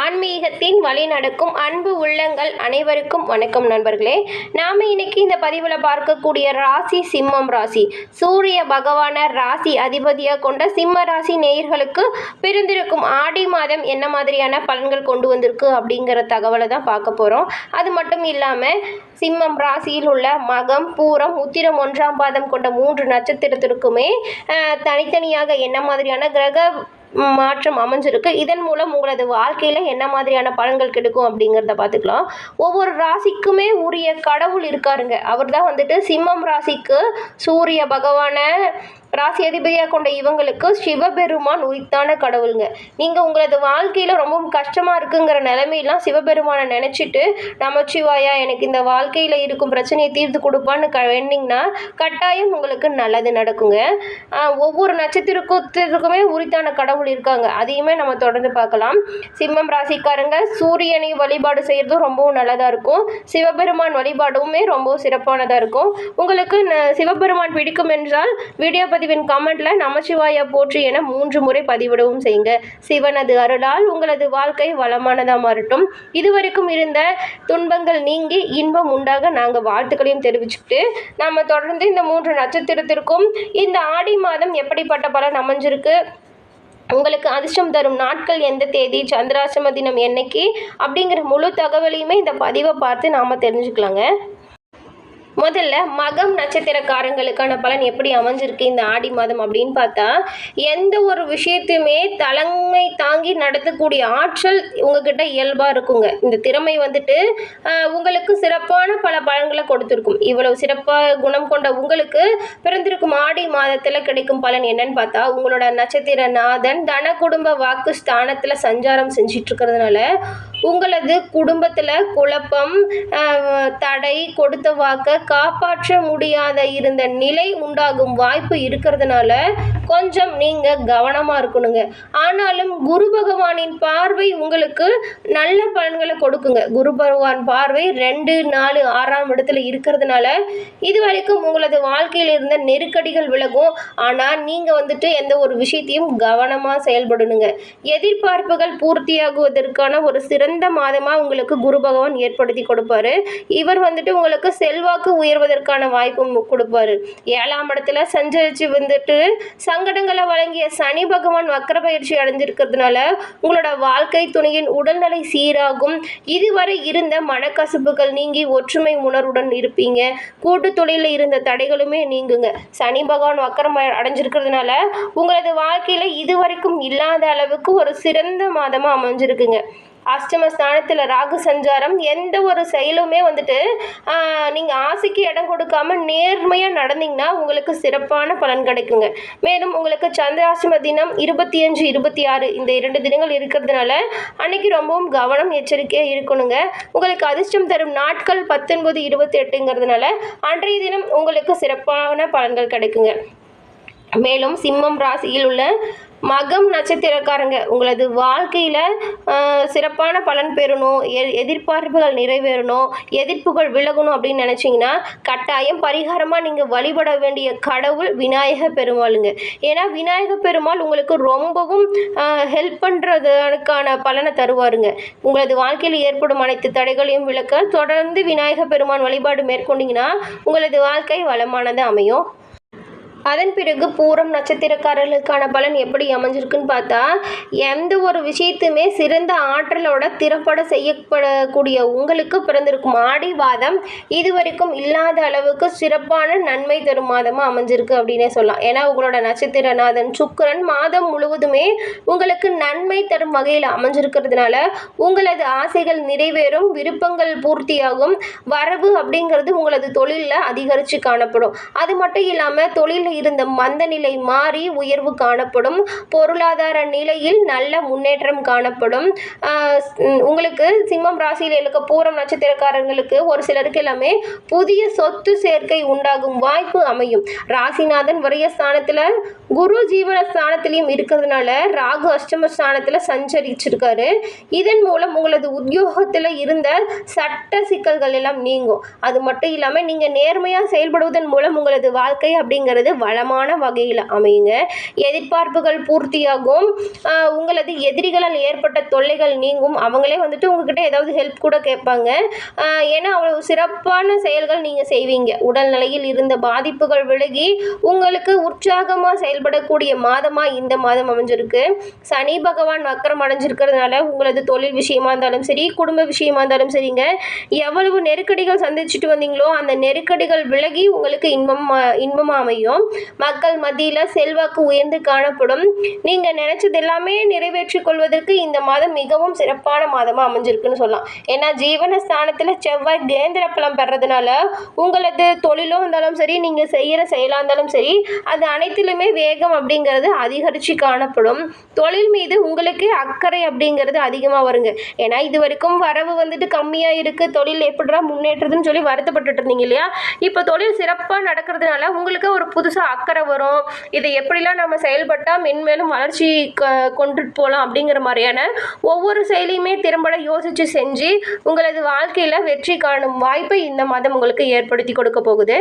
ஆன்மீகத்தின் வழி நடக்கும் அன்பு உள்ளங்கள் அனைவருக்கும் வணக்கம் நண்பர்களே. நாம் இன்னைக்கு இந்த பதிவில் பார்க்கக்கூடிய ராசி சிம்மம் ராசி. சூரிய பகவான ராசி அதிபதியாக கொண்ட சிம்ம ராசி நேயர்களுக்கு பிறந்திருக்கும் ஆடி மாதம் என்ன மாதிரியான பலன்கள் கொண்டு வந்திருக்கு அப்படிங்கிற தகவலை தான் பார்க்க போகிறோம் அது மட்டும் இல்லாமல் சிம்மம் ராசியில் உள்ள மகம் பூரம் உத்திரம் ஒன்றாம் பாதம் கொண்ட மூன்று நட்சத்திரத்திற்குமே தனித்தனியாக என்ன மாதிரியான கிரக மாற்றம் அமைஞ்சிருக்கு. இதன் மூலம் உங்களது வாழ்க்கையில் என்ன மாதிரியான பலன்கள் கிடைக்கும் அப்படிங்கிறத பார்த்துக்கலாம். ஒவ்வொரு ராசிக்குமே உரிய கடவுள் இருக்காருங்க. அவர் தான் வந்துட்டு சிம்மம் ராசிக்கு சூரிய பகவானை ராசி அதிபதியாக கொண்ட இவங்களுக்கு சிவபெருமான் உரித்தான கடவுளுங்க. நீங்கள் உங்களது வாழ்க்கையில் ரொம்பவும் கஷ்டமாக இருக்குங்கிற நிலைமையெல்லாம் சிவபெருமானை நினச்சிட்டு நமச்சிவாயா எனக்கு இந்த வாழ்க்கையில் இருக்கும் பிரச்சனையை தீர்த்து கொடுப்பான்னு க வேண்டிங்கன்னா கட்டாயம் உங்களுக்கு நல்லது நடக்குங்க. ஒவ்வொரு நட்சத்திரத்துக்குமே உரித்தான கடவுள் இருக்காங்க. அதையுமே நம்ம தொடர்ந்து பார்க்கலாம். சிம்மம் ராசிக்காரங்க சூரியனை வழிபாடு செய்கிறதும் ரொம்பவும் நல்லதாக இருக்கும். சிவபெருமான் வழிபாடுமே ரொம்பவும் சிறப்பானதாக இருக்கும். உங்களுக்கு ந- சிவபெருமான் பிடிக்கும் என்றால் வீடியோ பதிவின் கமெண்ட்ல நமச்சிவாயா போற்றி என மூன்று முறை பதிவிடவும் செய்யுங்க. சிவனது அருளால் உங்களது வாழ்க்கை வளமானதாக மாறட்டும். இதுவரைக்கும் இருந்த துன்பங்கள் நீங்கி இன்பம் உண்டாக நாங்கள் வாழ்த்துக்களையும் தெரிவிச்சுட்டு நம்ம தொடர்ந்து இந்த மூன்று நட்சத்திரத்திற்கும் இந்த ஆடி மாதம் எப்படிப்பட்ட பலன் அமைஞ்சிருக்கு உங்களுக்கு அதிர்ஷ்டம் தரும் நாட்கள் எந்த தேதி சந்திராசிரம தினம் என்னைக்கு அப்படிங்கிற முழு தகவலையுமே இந்த பதிவை பார்த்து நாம் தெரிஞ்சுக்கலாங்க. முதல்ல மகம் நட்சத்திரக்காரங்களுக்கான பலன் எப்படி அமைஞ்சிருக்கு இந்த ஆடி மாதம் அப்படின்னு பார்த்தா எந்த ஒரு விஷயத்தையுமே தலைமை தாங்கி நடத்தக்கூடிய ஆற்றல் உங்ககிட்ட இயல்பாக இருக்குங்க. இந்த திறமை வந்துட்டு உங்களுக்கு சிறப்பான பல பலன்களை கொடுத்துருக்கும். இவ்வளவு சிறப்பாக குணம் கொண்ட உங்களுக்கு பிறந்திருக்கும் ஆடி மாதத்தில் கிடைக்கும் பலன் என்னன்னு பார்த்தா உங்களோட நட்சத்திர நாதன் தன குடும்ப வாக்கு ஸ்தானத்தில் சஞ்சாரம் செஞ்சிட்டு இருக்கிறதுனால உங்களது குடும்பத்தில் குழப்பம் தடை கொடுத்த வாக்கை காப்பாற்ற முடியாத இருந்த நிலை உண்டாகும் வாய்ப்பு இருக்கிறதுனால கொஞ்சம் நீங்கள் கவனமாக இருக்கணுங்க. ஆனாலும் குரு பகவானின் பார்வை உங்களுக்கு நல்ல பலன்களை கொடுக்குங்க. குரு பகவான் பார்வை ரெண்டு நாலு ஆறாம் இடத்துல இருக்கிறதுனால இது வரைக்கும் உங்களது வாழ்க்கையில் இருந்த நெருக்கடிகள் விலகும். ஆனால் நீங்கள் வந்துட்டு எந்த ஒரு விஷயத்தையும் கவனமாக செயல்படணுங்க. எதிர்பார்ப்புகள் பூர்த்தியாகுவதற்கான ஒரு சிறந்த மாதமாக உங்களுக்கு குரு பகவான் ஏற்படுத்தி கொடுப்பாரு. இவர் வந்துட்டு உங்களுக்கு செல்வாக்கு உயர்வதற்கான வாய்ப்பும் கொடுப்பாரு. ஏழாம் இடத்துல சஞ்சரித்து வந்துட்டு சங்கடங்களை வழங்கிய சனி பகவான் வக்கர பயிற்சி அடைஞ்சிருக்கிறதுனால உங்களோட வாழ்க்கை துணையின் உடல்நிலை சீராகும். இதுவரை இருந்த மனக்கசப்புகள் நீங்கி ஒற்றுமை உணர்வுடன் இருப்பீங்க. கூட்டு தொழிலில் இருந்த தடைகளுமே நீங்குங்க. சனி பகவான் வக்கரம் அடைஞ்சிருக்கிறதுனால உங்களது வாழ்க்கையில் இதுவரைக்கும் இல்லாத அளவுக்கு ஒரு சிறந்த மாதமாக அமைஞ்சிருக்குங்க. அஷ்டம ஸ்தானத்தில் ராகு சஞ்சாரம் எந்த ஒரு செயலுமே வந்துட்டு நீங்கள் ஆசைக்கு இடம் கொடுக்காம நேர்மையாக நடந்தீங்கன்னா உங்களுக்கு சிறப்பான பலன் கிடைக்குங்க. மேலும் உங்களுக்கு சந்திராஷ்டம தினம் இருபத்தி அஞ்சு இருபத்தி ஆறு இந்த இரண்டு தினங்கள் இருக்கிறதுனால அன்னைக்கு ரொம்பவும் கவனம் எச்சரிக்கையாக இருக்கணுங்க. உங்களுக்கு அதிர்ஷ்டம் தரும் நாட்கள் பத்தொன்பது இருபத்தி எட்டுங்கிறதுனால அன்றைய தினம் உங்களுக்கு சிறப்பான பலன்கள் கிடைக்குங்க. மேலும் சிம்மம் ராசியில் உள்ள மகம் நட்சத்திரக்காரங்க உங்களது வாழ்க்கையில் சிறப்பான பலன் பெறணும் எ எதிர்பார்ப்புகள் நிறைவேறணும் எதிர்ப்புகள் விலகணும் அப்படின்னு நினச்சிங்கன்னா கட்டாயம் பரிகாரமாக நீங்கள் வழிபட வேண்டிய கடவுள் விநாயக பெருமாளுங்க. ஏன்னா விநாயக பெருமாள் உங்களுக்கு ரொம்பவும் ஹெல்ப் பண்ணுறதுக்கான பலனை தருவாருங்க. உங்களது வாழ்க்கையில் ஏற்படும் அனைத்து தடைகளையும் விளக்க தொடர்ந்து விநாயக பெருமான் வழிபாடு மேற்கொண்டிங்கன்னா உங்களது வாழ்க்கை வளமானது அமையும். அதன் பிறகு பூரம் நட்சத்திரக்காரர்களுக்கான பலன் எப்படி அமைஞ்சிருக்குன்னு பார்த்தா எந்த ஒரு விஷயத்தையுமே சிறந்த ஆற்றலோட திறப்பட செய்யப்படக்கூடிய உங்களுக்கு பிறந்திருக்கும். ஆடி வாதம் இதுவரைக்கும் இல்லாத அளவுக்கு சிறப்பான நன்மை தரும் மாதமாக அமைஞ்சிருக்கு அப்படின்னே சொல்லலாம். ஏன்னா உங்களோட நட்சத்திரநாதன் சுக்கிரன் மாதம் முழுவதுமே உங்களுக்கு நன்மை தரும் வகையில் அமைஞ்சிருக்கிறதுனால உங்களது ஆசைகள் நிறைவேறும் விருப்பங்கள் பூர்த்தியாகும். வரவு அப்படிங்கிறது உங்களது தொழிலில் அதிகரித்து காணப்படும். அது மட்டும் இல்லாமல் தொழில் இருந்த மந்த நிலை மாறி உயர்வு காணப்படும். பொருளாதார நிலையில் நல்ல முன்னேற்றம் காணப்படும். உங்களுக்கு சிம்மம் ராசியில் இருக்க பூரம் நட்சத்திரக்காரங்களுக்கு ஒரு சிலருக்கு எல்லாமே புதிய சொத்து சேர்க்கை உண்டாகும் வாய்ப்பு அமையும். ராசிநாதன் வரைய ஸ்தானத்தில் குரு ஜீவன ஸ்தானத்திலையும் இருக்கிறதுனால ராகு அஷ்டம ஸ்தானத்தில் சஞ்சரிச்சிருக்காரு. இதன் மூலம் உங்களது உத்தியோகத்தில் இருந்த சட்ட சிக்கல்கள் எல்லாம் நீங்கும். அது மட்டும் இல்லாமல் நீங்கள் நேர்மையாக செயல்படுவதன் மூலம் உங்களது வாழ்க்கை அப்படிங்கிறது வளமான வகையில் அமையுங்க. எதிர்பார்ப்புகள் பூர்த்தியாகும். உங்களது எதிரிகளால் ஏற்பட்ட தொல்லைகள் நீங்கும். அவங்களே வந்துட்டு உங்ககிட்ட ஏதாவது ஹெல்ப் கூட கேட்பாங்க. ஏன்னா அவ்வளவு சிறப்பான செயல்கள் நீங்கள் செய்வீங்க. உடல்நிலையில் இருந்த பாதிப்புகள் விலகி உங்களுக்கு உற்சாகமாக செயல்படக்கூடிய மாதமாக இந்த மாதம் அமைஞ்சிருக்கு. சனி பகவான் வக்கரம் அடைஞ்சிருக்கிறதுனால உங்களது தொழில் விஷயமா இருந்தாலும் சரி குடும்ப விஷயமா இருந்தாலும் சரிங்க. எவ்வளவு நெருக்கடிகள் சந்திச்சுட்டு வந்தீங்களோ அந்த நெருக்கடிகள் விலகி உங்களுக்கு இன்பம் இன்பமாக அமையும். மக்கள் மத்தியில் செல்வாக்கு உயர்ந்து காணப்படும். நீங்கள் நினைச்சது எல்லாமே நிறைவேற்றிக் கொள்வதற்கு இந்த மாதம் மிகவும் சிறப்பான மாதமாக அமைஞ்சிருக்குன்னு சொல்லலாம். ஏன்னா ஜீவன ஸ்தானத்தில் செவ்வாய் கேந்திர பலம் பெறதுனால உங்களது தொழிலும் இருந்தாலும் சரி நீங்கள் செய்கிற செயலாக இருந்தாலும் சரி அது அனைத்திலுமே வேகம் அப்படிங்கிறது அதிகரித்து காணப்படும். தொழில் மீது உங்களுக்கு அக்கறை அப்படிங்கிறது அதிகமாக வருங்க. ஏன்னா இது வரைக்கும் வரவு வந்துட்டு கம்மியாக இருக்குது தொழில் எப்படிடா முன்னேற்றதுன்னு சொல்லி வருத்தப்பட்டுட்டு இருந்தீங்க இல்லையா? இப்போ தொழில் சிறப்பாக நடக்கிறதுனால உங்களுக்கு ஒரு புதுசாக அக்கறை வரும். இதை எப்படிலாம் நம்ம செயல்பட்டால் மென்மேலும் வளர்ச்சி க கொண்டுட்டு போகலாம் அப்படிங்கிற மாதிரியான ஒவ்வொரு செயலையுமே திறம்பட யோசித்து செஞ்சு உங்களது வாழ்க்கையில் வெற்றி காணும் வாய்ப்பை இந்த மாதம் உங்களுக்கு ஏற்படுத்தி கொடுக்க போகுது.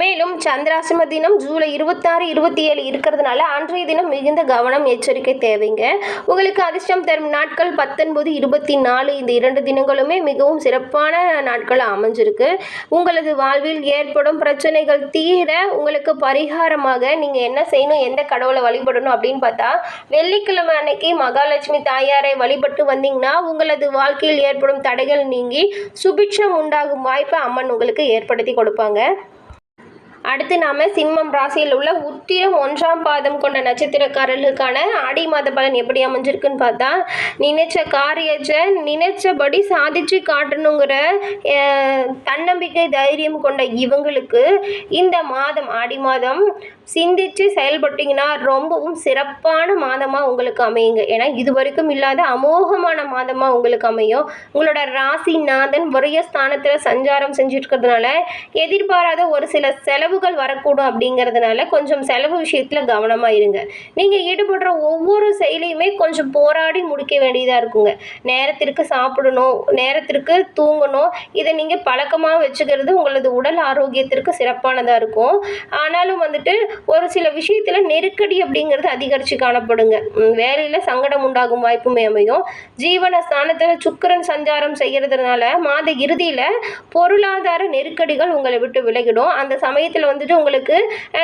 மேலும் சந்திராசிரம தினம் ஜூலை இருபத்தாறு இருபத்தி ஏழு இருக்கிறதுனால அன்றைய தினம் மிகுந்த கவனம் எச்சரிக்கை தேவைங்க. உங்களுக்கு அதிர்ஷ்டம் தரும் நாட்கள் பத்தொன்பது இருபத்தி நாலு இந்த இரண்டு தினங்களுமே மிகவும் சிறப்பான நாட்கள் அமைஞ்சிருக்கு. உங்களது வாழ்வில் ஏற்படும் பிரச்சனைகள் தீர உங்களுக்கு பரிகாரமாக நீங்கள் என்ன செய்யணும் எந்த கடவுளை வழிபடணும் அப்படின்னு பார்த்தா வெள்ளிக்கிழமை அன்னைக்கு மகாலட்சுமி தாயாரை வழிபட்டு வந்தீங்கன்னா உங்களது வாழ்க்கையில் ஏற்படும் தடைகள் நீங்கி சுபிட்சம் உண்டாகும் வாய்ப்பை அம்மன் உங்களுக்கு ஏற்படுத்தி கொடுப்பாங்க. அடுத்து நாம சிம்மம் ராசியில் உள்ள உத்திரம் ஒன்றாம் பாதம் கொண்ட நட்சத்திரக்காரர்களுக்கான ஆடி மாத பலன் எப்படி அமைஞ்சிருக்குன்னு பார்த்தா நினைச்ச காரியத்தை நினைச்சபடி சாதிச்சு காட்டணுங்கிற தன்னம்பிக்கை தைரியம் கொண்ட இவங்களுக்கு இந்த மாதம் ஆடி மாதம் சிந்திச்சு செயல்பட்டீங்கன்னா ரொம்பவும் சிறப்பான மாதமாக உங்களுக்கு அமையுங்க. ஏன்னா இது வரைக்கும் இல்லாத அமோகமான மாதமாக உங்களுக்கு அமையும். உங்களோட ராசிநாதன் ஒரே ஸ்தானத்தில் சஞ்சாரம் செஞ்சுட்டு இருக்கிறதுனால எதிர்பாராத ஒரு சில செலவுகள் வரக்கூடும் அப்படிங்கிறதுனால கொஞ்சம் செலவு விஷயத்தில் கவனமாக இருங்க. நீங்கள் ஈடுபடுற ஒவ்வொரு செயலையுமே கொஞ்சம் போராடி முடிக்க வேண்டியதாக இருக்குங்க. நேரத்திற்கு சாப்பிடணும் நேரத்திற்கு தூங்கணும் இதை நீங்கள் பழக்கமாக வச்சுக்கிறது உங்களது உடல் ஆரோக்கியத்திற்கு சிறப்பானதாக இருக்கும். ஆனாலும் வந்துட்டு ஒரு சில விஷயத்தில் நெருக்கடி அப்படிங்கிறது அதிகரித்து காணப்படுங்க. வேலையில் சங்கடம் உண்டாகும் வாய்ப்புமே அமையும். ஜீவன ஸ்தானத்தில் சுக்கிரன் சஞ்சாரம் செய்கிறதுனால மாத இறுதியில் பொருளாதார நெருக்கடிகள் உங்களை விட்டு விலகிடும். அந்த சமயத்தில் வந்துட்டு உங்களுக்கு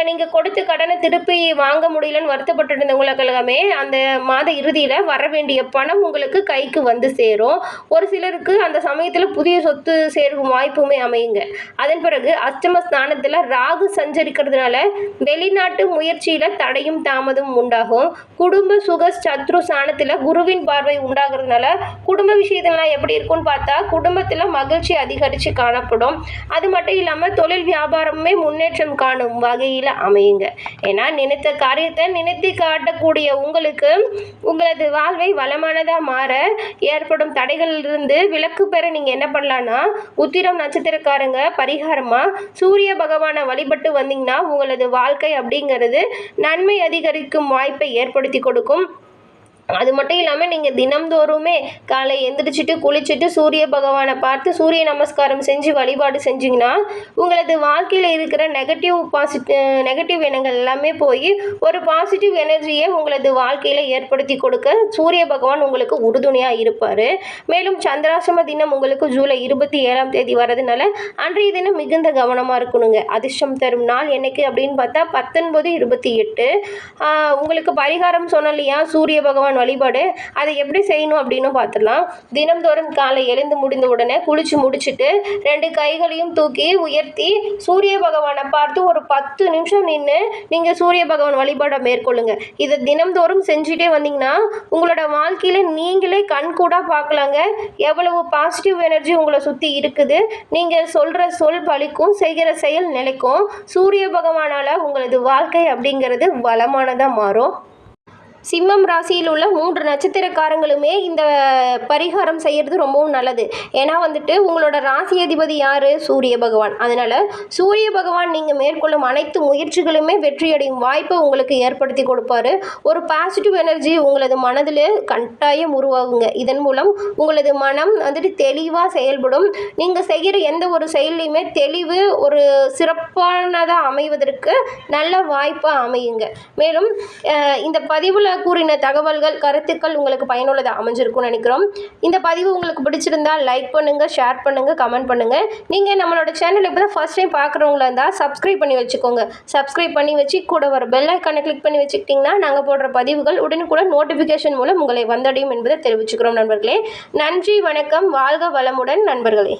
நீங்கள் கொடுத்த கடனை திருப்பி வாங்க முடியலன்னு வருத்தப்பட்டு இருந்தவங்களுக்கு அந்த மாத இறுதியில் வர வேண்டிய பணம் உங்களுக்கு கைக்கு வந்து சேரும். ஒரு சிலருக்கு அந்த சமயத்தில் புதிய சொத்து சேரும் வாய்ப்புமே அமையுங்க. அதன் பிறகு அஷ்டம ஸ்தானத்தில் ராகு சஞ்சரிக்கிறதுனால வெளிநாட்டு முயற்சியில் தடையும் தாமதம் உண்டாகும். குடும்ப சுக சத்ரு ஸ்தானத்தில் குருவின் பார்வை உண்டாகிறதுனால குடும்ப விஷயத்தெல்லாம் எப்படி இருக்கும்னு பார்த்தா குடும்பத்தில் மகிழ்ச்சி அதிகரித்து காணப்படும். அது மட்டும் இல்லாமல் தொழில் வியாபாரமே முன்னேற்றம் காணும் வகையில் அமையுங்க. ஏன்னா நினைத்த காரியத்தை நினைத்து காட்டக்கூடிய உங்களுக்கு உங்களது வாழ்வை வளமானதாக மாற ஏற்படும் தடைகளிலிருந்து விலக்கு பெற நீங்கள் என்ன பண்ணலான்னா உத்திரம் நட்சத்திரக்காரங்க பரிகாரமாக சூரிய பகவானை வழிபட்டு வந்தீங்கன்னா உங்களது வாழ்க்கை அப்படிங்கிறது நன்மை அதிகரிக்கும் வாய்ப்பை ஏற்படுத்தி கொடுக்கும். அது மட்டும் இல்லாமல் நீங்கள் தினம்தோறுமே காலை எந்திரிச்சிட்டு குளிச்சுட்டு சூரிய பகவானை பார்த்து சூரிய நமஸ்காரம் செஞ்சு வழிபாடு செஞ்சிங்கன்னா உங்களது வாழ்க்கையில் இருக்கிற நெகட்டிவ் பாசிட்டிவ் நெகட்டிவ் எண்ணங்கள் எல்லாமே போய் ஒரு பாசிட்டிவ் எனர்ஜியை உங்களது வாழ்க்கையில் ஏற்படுத்தி கொடுக்க சூரிய பகவான் உங்களுக்கு உறுதுணையாக இருப்பார். மேலும் சந்திராசிரம தினம் உங்களுக்கு ஜூலை இருபத்தி ஏழாம் தேதி வரதுனால அன்றைய தினம் மிகுந்த கவனமாக இருக்கணுங்க. அதிர்ஷ்டம் தரும் நாள் என்னைக்கு அப்படின்னு பார்த்தா பத்தொன்பது இருபத்தி எட்டு. உங்களுக்கு பரிகாரம் சொன்னோம் இல்லையா? சூரிய பகவான் வழிபாடு அதை எப்படி செய்யணும் அப்படின்னு பார்த்துடலாம். தினம்தோறும் காலை எழுந்து முடிந்த உடனே குளிச்சு முடிச்சுட்டு ரெண்டு கைகளையும் தூக்கி உயர்த்தி சூரிய பகவானை பார்த்து ஒரு பத்து நிமிஷம் நின்று நீங்கள் சூரிய பகவான் வழிபாடை மேற்கொள்ளுங்க. இதை தினம்தோறும் செஞ்சுட்டே வந்தீங்கன்னா உங்களோட வாழ்க்கையில் நீங்களே கண்கூடாக பார்க்கலாங்க. எவ்வளவு பாசிட்டிவ் எனர்ஜி உங்களை சுற்றி இருக்குது. நீங்கள் சொல்கிற சொல் பலிக்கும் செய்கிற செயல் நிலைக்கும் சூரிய பகவானால் உங்களது வாழ்க்கை அப்படிங்கிறது வளமானதாக மாறும். சிம்மம் ராசியில் உள்ள மூன்று நட்சத்திரக்காரங்களுமே இந்த பரிகாரம் செய்கிறது ரொம்பவும் நல்லது. ஏன்னா வந்துட்டு உங்களோட ராசி அதிபதி யார்? சூரிய பகவான். அதனால் சூரிய பகவான் நீங்கள் மேற்கொள்ளும் அனைத்து முயற்சிகளுமே வெற்றியடையும் வாய்ப்பை உங்களுக்கு ஏற்படுத்தி கொடுப்பாரு. ஒரு பாசிட்டிவ் எனர்ஜி உங்களது மனதில் கட்டாயம் உருவாகுங்க. இதன் மூலம் உங்களது மனம் வந்துட்டு தெளிவாக செயல்படும். நீங்கள் செய்கிற எந்த ஒரு செயல்லையுமே தெளிவு ஒரு சிறப்பானதாக அமைவதற்கு நல்ல வாய்ப்பாக அமையுங்க. மேலும் இந்த பதிவில் கூறின தகவல்கள் கருத்துக்கள் உங்களுக்கு பயனுள்ளதாக அமைஞ்சிருக்கும்னு நினைக்கிறோம். இந்த பதிவு உங்களுக்கு பிடிச்சிருந்தால் லைக் பண்ணுங்கள் ஷேர் பண்ணுங்கள் கமெண்ட் பண்ணுங்கள் நீங்கள் நம்மளோட சேனல் இப்போ தான் ஃபஸ்ட் டைம் பார்க்குறவங்களா இருந்தால் சப்ஸ்கிரைப் பண்ணி வச்சுக்கோங்க. சப்ஸ்கிரைப் பண்ணி வச்சு கூட வர பெல் ஐக்கானை கிளிக் பண்ணி வச்சுக்கிட்டிங்கன்னா நாங்கள் போடுற பதிவுகள் உடனுக்குடன் நோட்டிஃபிகேஷன் மூலம் உங்களை வந்தடையும் என்பதை தெரிவிச்சுக்கிறோம் நண்பர்களே. நன்றி வணக்கம் வாழ்க வளமுடன் நண்பர்களே.